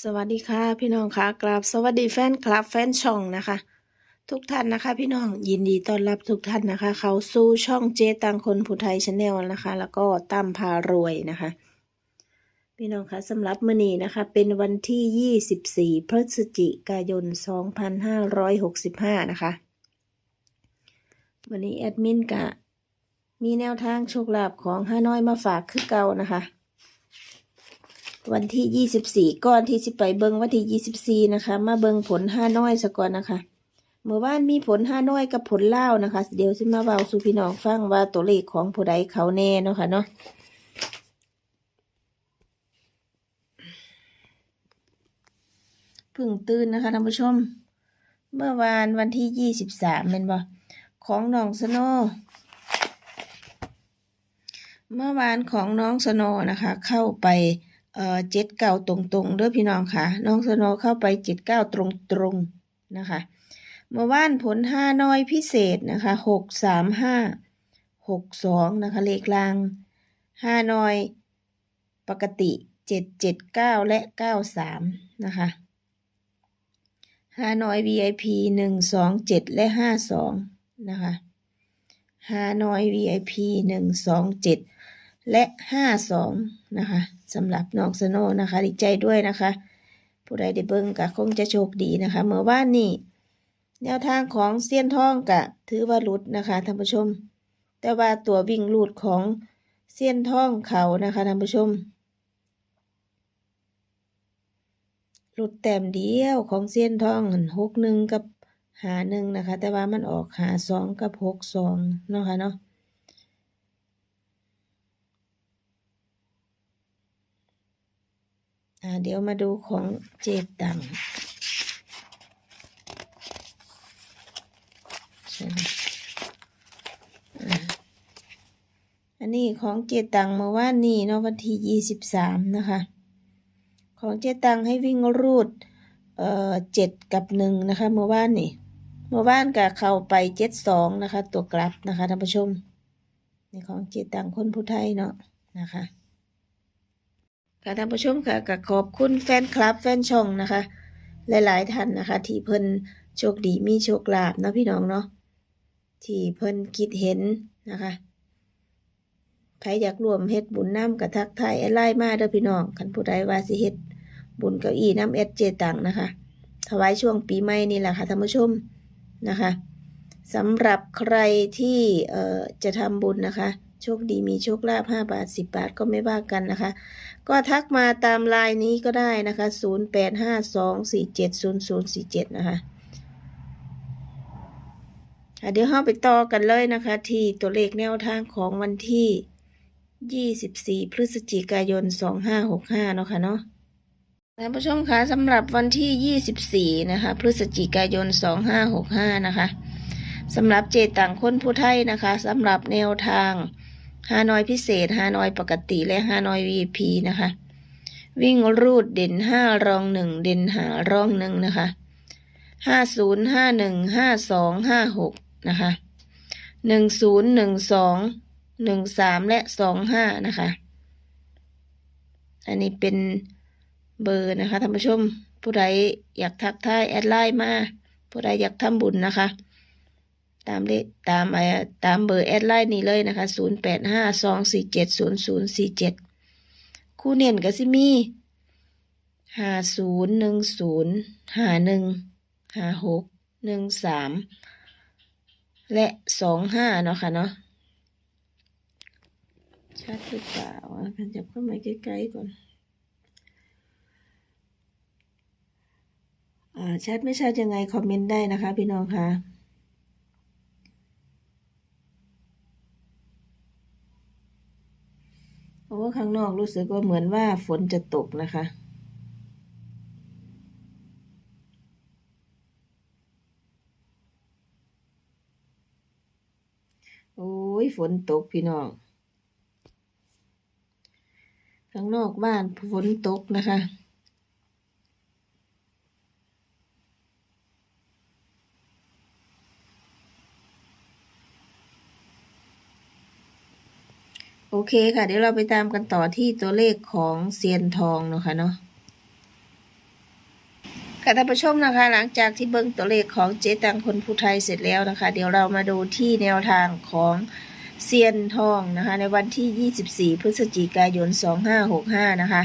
สวัสดีค่ะพี่น้องค่ะกราบสวัสดีแฟนคลับแฟนช่องนะคะ ทุกท่านนะคะ พี่น้องยินดีต้อนรับทุกท่านนะคะ เขาสู่ช่องเจตังคนผู้ไทยชาแนลนะคะ แล้วก็ตั้มพารวยนะคะ พี่น้องคะสำหรับมื้อนี้นะคะ เป็นวันที่ 24 พฤศจิกายน 2565 นะคะ วันนี้แอดมินกะมีแนวทางโชคลาภของห้าน้อยมาฝากคือเก่านะคะ วันที่ยี่สิบสี่ก่อนที่สิไปเบิงวันที่ยี่สิบสี่นะคะ มาเบิงผลห้าน้อยสก่อนนะคะเมื่อวานมีผลห้าน้อยกับผลเล่านะคะ เดี๋ยวสิมาเบาสู่พี่น้องฟังว่าตัวเลขของผู้ใดเขาแน่เนาะค่ะเนาะพึ่งตื่นนะคะท่านผู้ชม เมื่อวานวันที่ยี่สิบสามเป็นบ่ของน้องสโนเมื่อวานของน้องสโนนะคะ เข้าไป เอ่อเจ็ดเก้าตรงๆเด้อพี่น้องค่ะ น้องสโนเข้าไปเจ็ดเก้าตรงๆนะคะ เมื่อวานผลห้าน้อยพิเศษนะคะหกสามห้าหกสองนะคะเลขลางห้าน้อยปกติเจ็ดเจ็ดเก้าและเก้าสามนะคะห้าน้อย VIP หนึ่งสองเจ็ดและห้าสองนะคะห้าน้อย VIP หนึ่งสองเจ็ด และห้าสองนะคะสำหรับน้องสโนว์นะคะ ดีใจด้วยนะคะ ผู้ใดได้เบิ่งก็คงจะโชคดีนะคะ เมื่อว่านนี้แนวทางของเซียนทองกะถือว่าหลุดนะคะท่านผู้ชม แต่ว่าตัววิ่งหลุดของเซียนทองเขานะคะท่านผู้ชมหลุดแต้มเดียวของเซียนทองหกหนึ่งกับหาหนึ่งนะคะ แต่ว่ามันออกหาสองกับหกสองเนาะค่ะเนาะ อ่า เดี๋ยวมาดูของเจตังใช่ไหมอันนี้ของเจตังเมื่อวานนี้เนาะวันที่ยี่สิบสามนะคะ ของเจตังให้วิ่งรูดเอ่อเจ็ดกับหนึ่งนะคะเมื่อวานนี่เมื่อวานกับเข้าไปเจ็ดสองนะคะ ตัวกลับนะคะท่านผู้ชมนี่ของเจตังคนผู้ไทยเนาะนะคะ ค่ะท่านผู้ชมค่ะก็ขอบคุณแฟนคลับแฟนช่องนะคะ หลาย ๆ ท่านนะคะ ที่เพิ่นโชคดีมีโชคลาภนะพี่น้องเนาะที่เพิ่นคิดเห็นนะคะใครอยากรวมเฮ็ดบุญน้ำกับทักไทยแอดไลน์มาเด้อพี่น้องคันผู้ใดว่าสิเฮ็ดบุญเก้าอี้น้ำเอดเจตังนะคะถวายช่วงปีใหม่นี่แหละค่ะท่านผู้ชมนะคะสำหรับใครที่เอ่อจะทำบุญนะคะ โชคดีมีโชคลาภ5บาท 10 บาทก็ไม่ว่ากันนะคะ ก็ทักมาตามไลน์นี้ก็ได้นะคะ 0852470047 นะคะอะเดี๋ยวเราไปต่อกันเลยนะคะ ที่ตัวเลขแนวทางของวันที่ 24 พฤศจิกายน 2565 เนาะค่ะเนาะท่านผู้ชมคะสำหรับวันที่ 24 นะคะ พฤศจิกายน 2565 นะคะสำหรับเจต่างคนผู้ไทยนะคะสำหรับแนวทาง ฮานอยพิเศษฮานอยปกติและฮานอย VIP นะคะ วิ่งรูดเด่นห้ารองหนึ่งเด่นหารองหนึ่งนะคะห้าศูนย์ห้าหนึ่งห้าสองห้าหกนะคะหนึ่งศูนย์หนึ่งสองหนึ่งสามและสองห้านะคะ อันนี้เป็นเบอร์นะคะท่านผู้ชม ผู้ใดอยากทักทายแอดไลน์มา ผู้ใดอยากทำบุญนะคะ ตามเลขตามไอ้ตามเบอร์แอดไลน์นี้เลยนะคะ 0 8 5 2 4 7 0 0 4 7 คู่เนียนก็สิมีห้าศูนย์หนึ่งศูนย์ห้าหนึ่งห้าหกหนึ่งสามและสองห้าเนาะค่ะเนาะชัดหรือเปล่าอะกันจับเข้ามาใกล้ๆก่อน อ่าชัดไม่ชัดยังไงคอมเมนต์ได้นะคะพี่น้องค่ะ เพ ราะว่าข้างนอกรู้สึกว่าเหมือนว่าฝนจะตกนะคะ โอ้ยฝนตกพี่น้อง ข้างนอกบ้านฝนตกนะคะ โอเคค่ะ เดี๋ยวเราไปตามกันต่อที่ตัวเลขของเซียนทองเนาะค่ะเนาะค่ะท่านผู้ชมนะคะ หลังจากที่เบิ่งตัวเลขของเจ๊ตังคนผู้ไทยเสร็จแล้วนะคะ เดี๋ยวเรามาดูที่แนวทางของเซียนทองนะคะ ในวันที่ 24 พฤศจิกายน 2565 นะคะ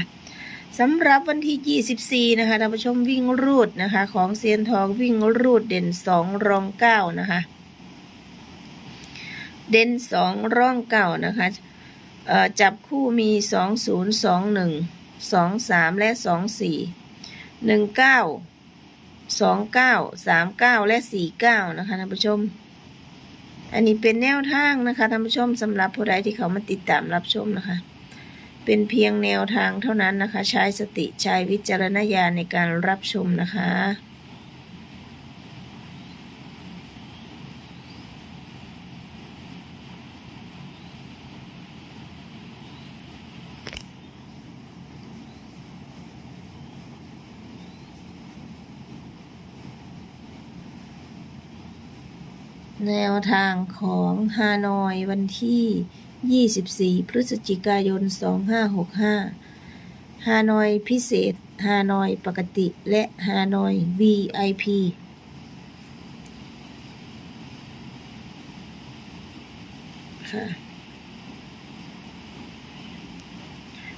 สำหรับวันที่ 24 นะคะท่านผู้ชมวิ่งรูดนะคะ ของเซียนทองวิ่งรูดเด่น 2 รอง 9 นะคะ เด่น 2ร่องเก่านะคะ จับคู่มี 2021 23 และ 24หนึ่งเก้าสองเก้าสามเก้าและสี่เก้านะคะท่านผู้ชม อันนี้เป็นแนวทางนะคะท่านผู้ชมสำหรับผู้ใดที่เขามาติดตามรับชมนะคะ เป็นเพียงแนวทางเท่านั้นนะคะ ใช้สติใช้วิจารณญาณในการรับชมนะคะ แนวทางของฮานอยวันที่ 24 พฤศจิกายน 2565 ฮานอยพิเศษ ฮานอยปกติ และฮานอย VIP ค่ะ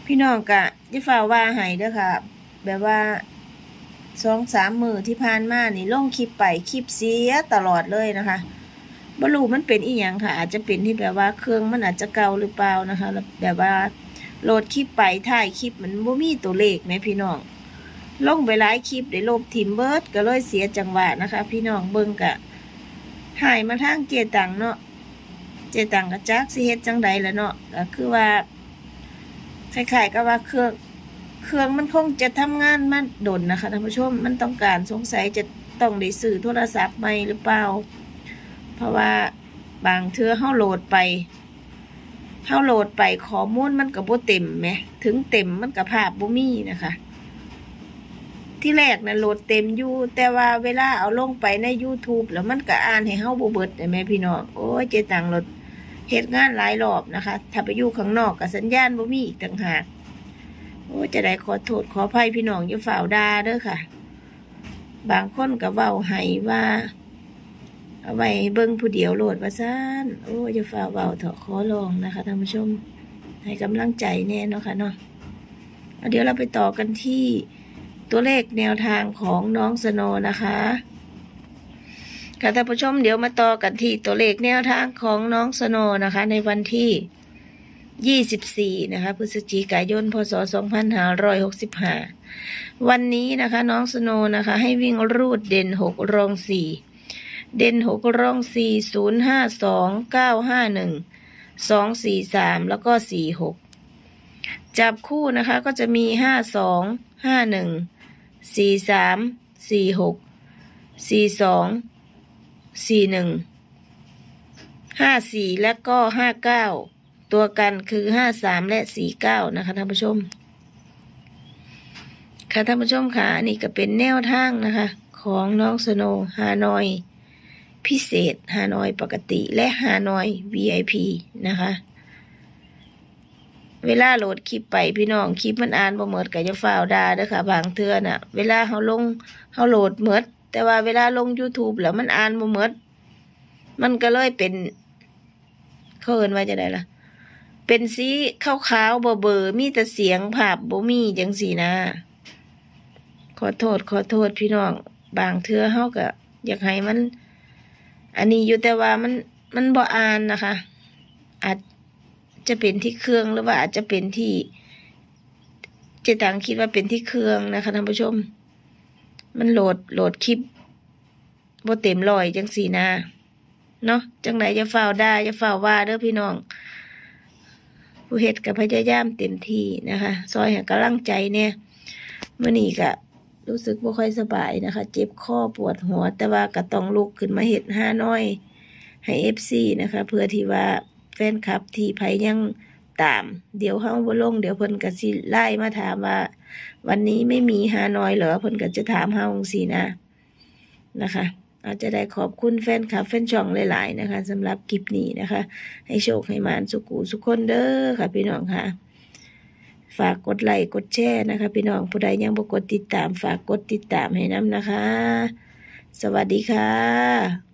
พี่น้องกะที่ฝ่าว่าให้เด้อค่ะ แบบว่าสองสามมือที่ผ่านมานี่ลงคลิปไปคลิปเสียตลอดเลยนะคะ บรูมันเป็นอีหยังค่ะ อาจจะเป็นที่แบบว่าเครื่องมันอาจจะเก่าหรือเปล่านะคะแบบว่าโหลดคลิปไปถ่ายคลิปมันบ่มีตัวเลขไหมพี่น้องลงไปหลายคลิปได้ลบทิมเบิร์ดก็เลยเสียจังหวะนะคะ พี่น้องเบิ่งกะหายมาทางเจตังเนาะเจตังกะจักสิเฮ็ดจังใดละเนาะก็คือว่าคล้ายๆกับว่าเครื่องเครื่องมันคงจะทำงานมันดนนะคะท่านผู้ชมมันต้องการสงสัยจะต้องได้ซื้อโทรศัพท์ใหม่หรือเปล่า เพราะว่าบางเทือเฮาโหลดไปเฮาโหลดไปข้อมูลมันก็บ่เต็มแหมถึงเต็มมันก็ภาพบ่มีนะคะ ที่แรกนะโหลดเต็มอยู่ แต่ว่าเวลาเอาลงไปใน YouTube แล้วมันก็อ่านให้เฮาบ่เบิดได้แม่พี่น้องโอ้ยเจตังรถเฮ็ดงานหลายรอบนะคะ ถ้าไปอยู่ข้างนอกก็สัญญาณบ่มีอีกต่างหากโอ้จะได้ขอโทษขออภัยพี่น้องอย่าฝ่าวดาเด้อค่ะ บางคนก็เว้าให้ว่า เอาไว้เบิ่งผู้เดียวโหลดว่าซ่านโอ้ยอย่าฝ่าเว้าเถอะขอลองนะคะท่านผู้ชม ให้กำลังใจแน่เนาะค่ะเนาะเอาเดี๋ยวเราไปต่อกันที่ตัวเลขแนวทางของน้องสโนนะคะค่ะท่านผู้ชมเดี๋ยวมาต่อกันที่ตัวเลขแนวทางของน้องสโนนะคะ ในวันที่ 24 นะคะพฤศจิกายน พศ 2565 วันนี้นะคะ น้องสโนนะคะ ให้วิ่งรูดเด่น 6 รอง 4 เด่นหกร่องสี่ศูนย์ห้าสองเก้าห้าหนึ่งสองสี่สามแล้วก็สี่หกจับคู่นะคะก็จะมีห้าสองห้าหนึ่งสี่สามสี่หกสี่สองสี่หนึ่งห้าสี่และก็ห้าเก้าตัวกันคือห้าสามและสี่เก้านะคะท่านผู้ชม ค่ะท่านผู้ชมค่ะนี่ก็เป็นแนวทางนะคะ ของน้องสโนฮานอย พิเศษฮานอยปกติและฮานอย VIP นะคะ เวลาโหลดคลิปไปพี่น้องคลิปมันอ่านบ่เหมิดกับจะฝ่าวดาเด้อค่ะ บางเทื่อน่ะ เวลาเขาลงเขาโหลดเหมิดแต่ว่าเวลาลง YouTube แล้วมันอ่านบ่เหมิดมันก็เลยเป็นเขินว่าจะได้ล่ะ เป็นสีขาวๆเบอเบอๆมีแต่เสียงภาพบ่มีจังสีนะ ขอโทษขอโทษพี่น้อง บางเทื่อเฮาก็อยากให้มัน อันนี้อยู่แต่ว่ามันมันบ่อ่านนะคะ อาจจะเป็นที่เครื่องหรือว่าอาจจะเป็นที่เจตังคิดว่าเป็นที่เครื่องนะคะท่านผู้ชม มันโหลดโหลดคลิปบ่เต็มร้อยจังสีนะเนาะจังไหนจะฝ่าได้จะฝ่าว่าเด้อพี่น้อง ผู้เฮ็ดกับพยายามเต็มที่นะคะ ซอยให้กำลังใจเนี่ยเมื่อนี้ก็ รู้สึกบ่ค่อยสบายนะคะ เจ็บคอปวดหัว แต่ว่าก็ต้องลุกขึ้นมาเฮ็ดห้าน้อย ให้เอฟซีนะคะ เพื่อที่ว่าแฟนคลับที่ไผยังตาม เดี๋ยวเฮาบ่ลงเดี๋ยวเพิ่นก็สิไล่มาถามว่า วันนี้ไม่มีฮานอยเหรอเพิ่นก็จะถามเฮาจังซี่นะนะคะอาจจะได้ขอบคุณแฟนคลับแฟนช่องหลาย ๆ นะคะสำหรับคลิปนี้นะคะ ให้โชคให้มานสุกูสุขคนเด้อค่ะพี่น้องค่ะ ฝากกดไลค์กดแชร์นะคะ พี่น้องผู้ใดยังบ่กดติดตาม ฝากกดติดตามให้น้ำนะคะ สวัสดีค่ะ